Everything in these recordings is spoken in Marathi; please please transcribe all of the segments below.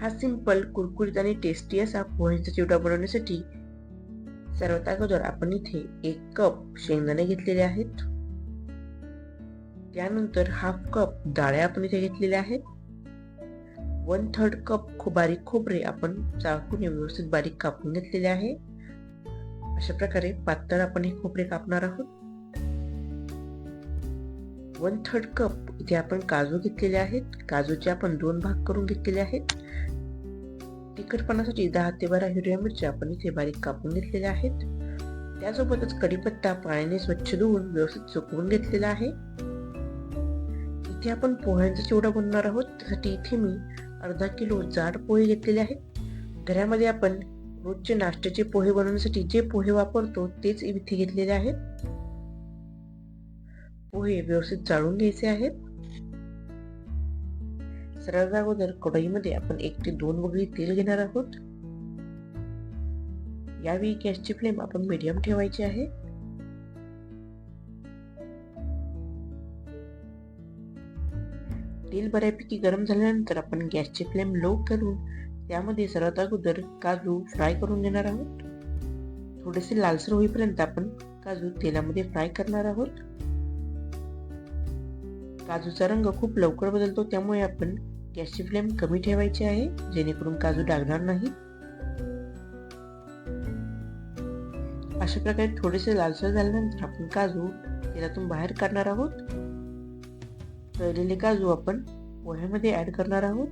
हा सिंपल कुरकुरीत आणि टेस्टी असा पोह्यांचा चिवडा बनवण्यासाठी सर्वात अगोदर आपण इथे एक कप शेंगदाणे घेतलेले आहेत. त्यानंतर हाफ कप डाळ्या आपण इथे घेतलेल्या आहेत. वन थर्ड कप खूप बारीक खोबरे आपण चाकूने व्यवस्थित बारीक कापून घेतलेले आहे. अशा प्रकारे पातळ आपण हे खोबरे कापणार आहोत. वन थर्ड कप इथे आपण काजू घेतलेले आहेत. काजूचे आपण दोन भाग करून घेतलेले आहेत. तिखटपणासाठी दहा ते बारा हिरव्या मिरच्या आपण इथे बारीक कापून घेतलेल्या आहेत. त्यासोबतच कढीपत्ता पाण्याने स्वच्छ धुवून व्यवस्थित सुकवून घेतलेला आहे. इथे आपण पोह्यांचा चिवडा बनवणार आहोत. त्यासाठी इथे मी अर्धा किलो जाड पोहे घेतलेले आहेत. घरामध्ये आपण रोजचे नाश्त्याचे पोहे बनवण्यासाठी जे पोहे वापरतो तेच इथे घेतलेले आहेत. हो, पोहे व्यवस्थित चाळून घ्यायचे आहेत. सर्वात अगोदर कढईमध्ये आपण एक ते दोन वगळी तेल घेणार आहोत. यावेळी गॅसची फ्लेम आपण मीडियम ठेवायची आहे. तेल बऱ्यापैकी गरम झाल्यानंतर आपण गॅसची फ्लेम लो करून त्यामध्ये सर्वात अगोदर काजू फ्राय करून घेणार आहोत. थोडेसे लालसर होईपर्यंत आपण काजू तेलामध्ये फ्राय करणार आहोत. काजूचा रंग खूप लवकर बदलतो त्यामुळे आपण गॅसची फ्लेम कमी ठेवायची आहे जेणेकरून काजू डागणार नाही. अशा प्रकारे थोडेसे लालसर झाल्यानंतर आपण काजू तेलातून बाहेर काढणार आहोत. तळलेले काजू आपण पोह्यामध्ये ऍड करणार आहोत.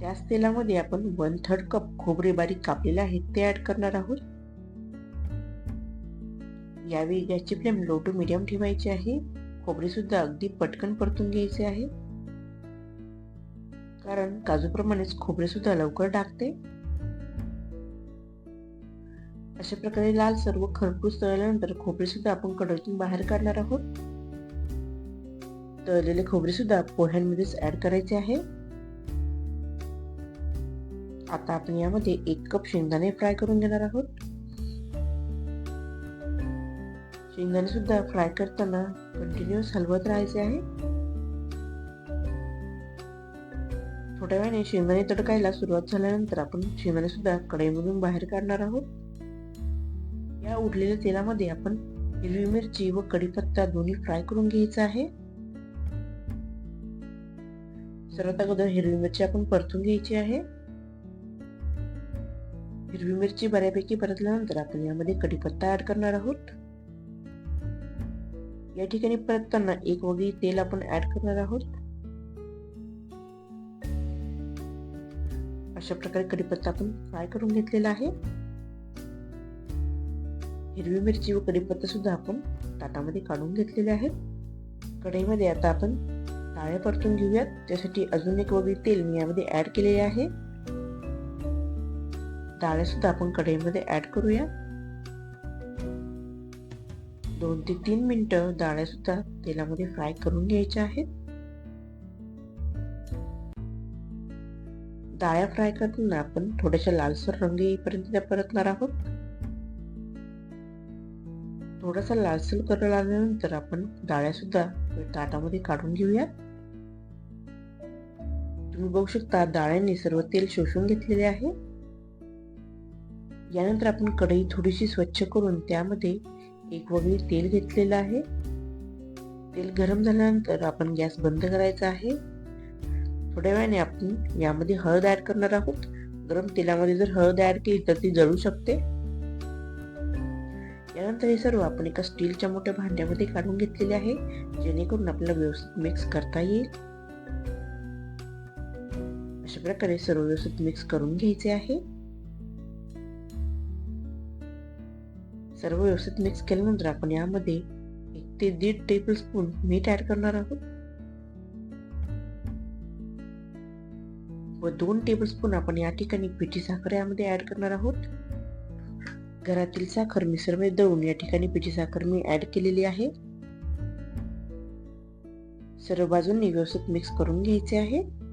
त्याच तेलामध्ये आपण वन थर्ड कप खोबरे बारीक कापलेले आहेत ते ऍड करणार आहोत. यावेळी गॅसची फ्लेम लो टू मिडियम ठेवायची आहे. खोबरीसुद्धा अगदी पटकन परतून घ्यायचे आहे. कारण काजूप्रमाणेच खोबरेसुद्धा लवकर टाकते अशा प्रकारे लाल सर्व खरपूस तळल्यानंतर खोबरे सुद्धा आपण कढईतून बाहेर काढणार आहोत. तळलेले खोबरे सुद्धा पोह्यांमध्येच ऍड करायचे आहे. आता आपण यामध्ये एक कप शेंगदाणे फ्राय करून घेणार आहोत. शेंगदाणे सुद्धा फ्राय करताना कंटिन्युअस हलवत राहायचे आहे. थोड्या वेळाने शेंगदाणे तडकायला सुरुवात झाल्यानंतर आपण शेंगदाणे सुद्धा कढईमधून बाहेर काढणार आहोत. या उरलेल्या तेलामध्ये आपण हिरवी मिरची व कढीपत्ता दोन्ही फ्राय करून घ्यायचा आहे. सर्वात अगोदर हिरवी मिरची आपण परतून घ्यायची आहे. हिरवी मिरची बऱ्यापैकी परतल्यानंतर आपण यामध्ये कढीपत्ता ऍड करणार आहोत. या ठिकाणी परतताना एक वगळी तेल आपण ऍड करणार आहोत. अशा प्रकारे कढीपत्ता आपण फ्राय करून घेतलेला आहे. हिरवी मिरची व कढीपत्ता सुद्धा आपण ताटामध्ये काढून घेतलेले आहेत. कढईमध्ये आता आपण डाळ्या परतून घेऊयात. त्यासाठी अजून एक वगळी तेल मी यामध्ये ऍड केलेले आहे. डाळ्या सुद्धा आपण कढईमध्ये ऍड करूया. दोन ते तीन मिनटं डाळ्या सुद्धा तेलामध्ये फ्राय करून घ्यायच्या आहेत. डाळ्या फ्राय करताना आपण थोड्याशा लालसर रंग येईपर्यंत त्या परतणार आहोत. थोडासा लालसर कलर आल्यानंतर आपण डाळ्या सुद्धा ताटामध्ये काढून घेऊया. तुम्ही बघू शकता डाळ्यांनी सर्व तेल शोषून घेतलेले आहे. यानंतर आपण कढई थोडीशी स्वच्छ करून त्यामध्ये एक वगळी तेल घेतलेलं आहे. तेल गरम झाल्यानंतर आपण गॅस बंद करायचा आहे. थोड्या वेळाने आपण यामध्ये हळद ॲड करणार आहोत. गरम तेलामध्ये जर हळद ॲड केली तर ती जळू शकते. यानंतर हे सर्व आपण एका स्टीलच्या मोठ्या भांड्यामध्ये काढून घेतलेले आहे. जेणेकरून आपल्याला व्यवस्थित मिक्स करता येईल. अशा प्रकारे सर्व व्यवस्थित मिक्स करून घ्यायचे आहे. सर्व व्यवस्थित मिक्स केल्यानंतर आपण यामध्ये एक ते दीड टेबल स्पून मीठ ऍड करणार आहोत. व दोन टेबल स्पून आपण या ठिकाणी पिठी साखर यामध्ये ऍड करणार आहोत. घरातील साखर मिसळमध्ये दळून या ठिकाणी पिठी साखर मी ऍड केलेली आहे. सर्व बाजूंनी व्यवस्थित मिक्स करून घ्यायचे आहे.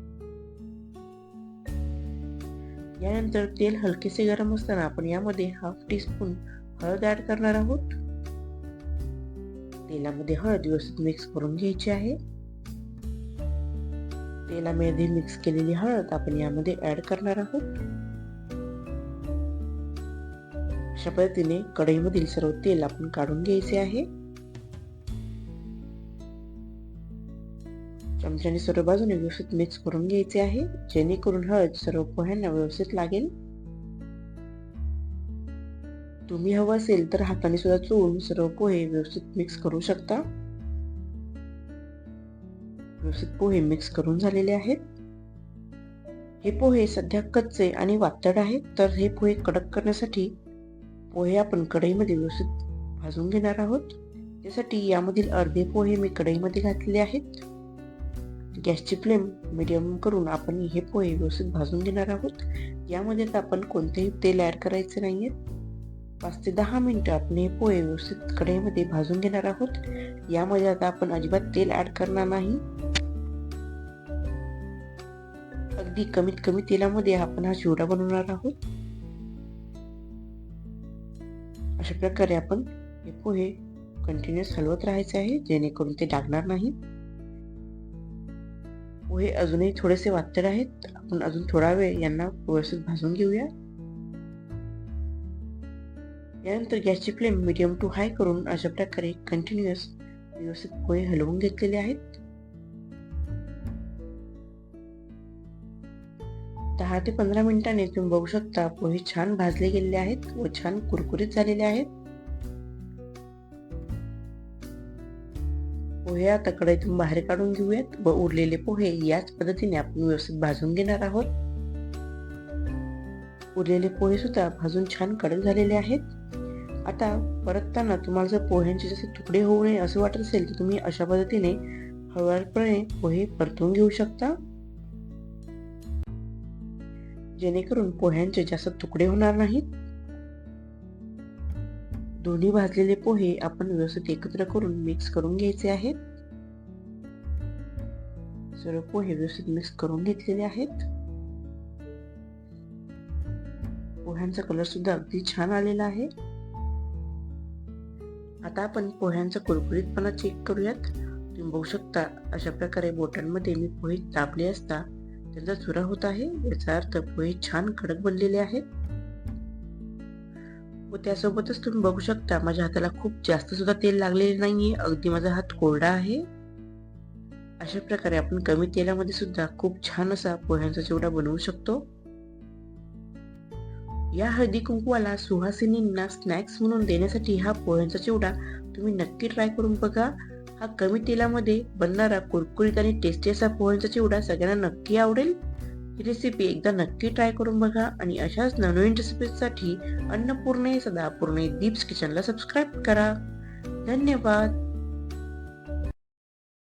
यानंतर तेल हलकेसे गरम असताना आपण यामध्ये हाफ टीस्पून हळद ॲड करणार आहोत. तेलामध्ये हळद व्यवस्थित मिक्स करून घ्यायची आहे. तेलामध्ये मिक्स केलेली हळद आपण यामध्ये ऍड करणार आहोत. अशा पद्धतीने कढईमधील सर्व तेल आपण काढून घ्यायचे आहे. चमच्याने सर्व बाजूने व्यवस्थित मिक्स करून घ्यायचे आहे. जेणेकरून हळद सर्व पोह्यांना व्यवस्थित लागेल. तुम्ही हवं असेल तर हाताने सुद्धा चोळून सर्व पोहे व्यवस्थित मिक्स करू शकता. व्यवस्थित पोहे मिक्स करून झालेले आहेत. हे पोहे सध्या कच्चे आणि वातड आहेत तर हे पोहे कडक करण्यासाठी पोहे आपण कढईमध्ये व्यवस्थित भाजून घेणार आहोत. त्यासाठी यामधील अर्धे पोहे मी कढईमध्ये घातलेले आहेत. गॅसची फ्लेम मिडियम करून आपण हे पोहे व्यवस्थित भाजून घेणार आहोत. यामध्ये आपण कोणतेही तेल ॲड करायचे नाही आहेत पाच ते दहा मिनिटात आपण हे पोहे व्यवस्थित कढईमध्ये भाजून घेणार आहोत. यामध्ये आता आपण अजिबात तेल ऍड करणार नाही. अगदी कमीत कमी तेलामध्ये आपण हा चिवडा बनवणार आहोत. अशा प्रकारे आपण हे पोहे कंटिन्युअस हलवत राहायचे आहे जेणेकरून ते डागणार नाही. पोहे अजूनही थोडेसे वातर आहेत. आपण अजून थोडा वेळ यांना व्यवस्थित भाजून घेऊया. यानंतर गॅसची फ्लेम मिडियम टू हाय करून अशा प्रकारे कंटिन्युअस व्यवस्थित पोहे हलवून घेतलेले आहेत. दहा ते पंधरा मिनिटांनी तुम्ही बघू शकता पोहे छान भाजले गेलेले आहेत व छान कुरकुरीत झालेले आहेत. पोहे आता कढईतून बाहेर काढून घेऊयात व उरलेले पोहे याच पद्धतीने आपण व्यवस्थित भाजून घेणार आहोत. उरलेले पोहे सुद्धा भाजून छान कडक झालेले आहेत. आता परतताना तुम्हाला जर पोह्यांचे जसे तुकडे होऊ नये असं वाटत असेल तर तुम्ही अशा पद्धतीने हळूवारपणे पोहे परतून घेऊ शकता. जेणेकरून पोह्यांचे जास्त तुकडे होणार नाहीत. दोन्ही भाजलेले पोहे आपण व्यवस्थित एकत्र करून मिक्स करून घ्यायचे आहेत. सर्व पोहे व्यवस्थित मिक्स करून घेतलेले आहेत. पोह्यांचा कलर सुद्धा अगदी छान आलेला आहे. आता आपण पोह्यांचा कुरकुरीतपणा चेक करूयात. तुम्ही बघू शकता अशा प्रकारे बोटांमध्ये मी पोहे दाबले असता त्यांचा चुरा होत आहे. याचा अर्थ पोहे छान कडक बनलेले आहेत. व त्यासोबतच तुम्ही बघू शकता माझ्या हाताला खूप जास्त सुद्धा तेल लागलेले नाहीये. अगदी माझा हात कोरडा आहे. अशा प्रकारे आपण कमी तेलामध्ये सुद्धा खूप छान असा पोह्यांचा चिवडा बनवू शकतो. या हळदी कुंकवाला सुहासिनींना स्नॅक्स म्हणून देण्यासाठी हा पोह्यांचा चिवडा तुम्ही नक्की ट्राय करून बघा. हा कमी तेलामध्ये बनणारा कुरकुरीत आणि टेस्टी असा पोह्यांचा चिवडा सगळ्यांना नक्की आवडेल. ही रेसिपी एकदा नक्की ट्राय करून बघा आणि अशाच नवनवीन रेसिपीसाठी अन्नपूर्णे सदापूर्णे दीप्स किचनला सबस्क्राईब करा. धन्यवाद.